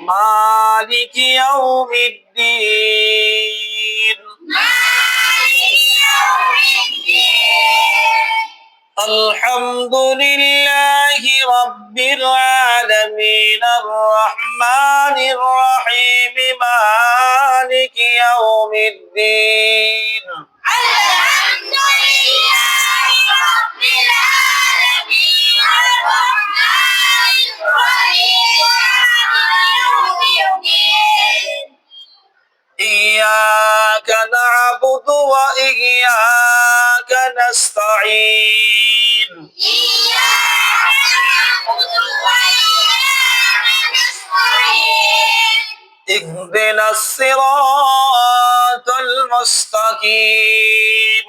مالك يوم الدين. مالك يوم الدين. الحمد لله رب العالمين. الرحمن الرحيم. مالك يوم الدين. إياك نعبد وإياك نستعين. إياك نعبد وإياك نستعين اهدنا الصراط المستقيم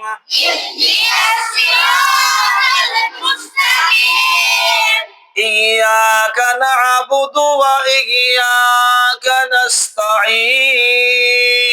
اهدنا الصراط المستقيم. إياك نعبد وإياك نستعين.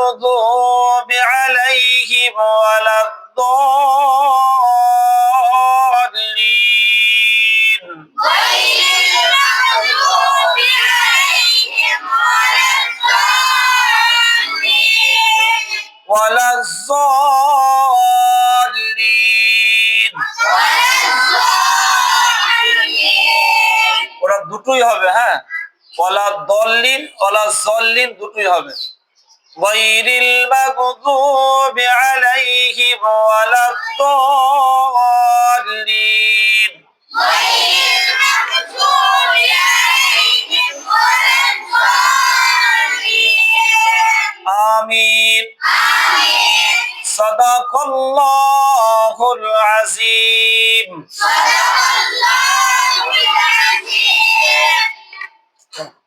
المغضوب عليهم ولا الضالين غير المغضوب عليهم ولا الضالين ولا الضالين ولا الضالين ওরা দুটোই হবে হ্যাঁ ওলা দল্লিন ওলা জল্লিন দুটোই হবে غير المغضوب عليهم ولا الضالين. آمين. صدق الله العظيم. صدق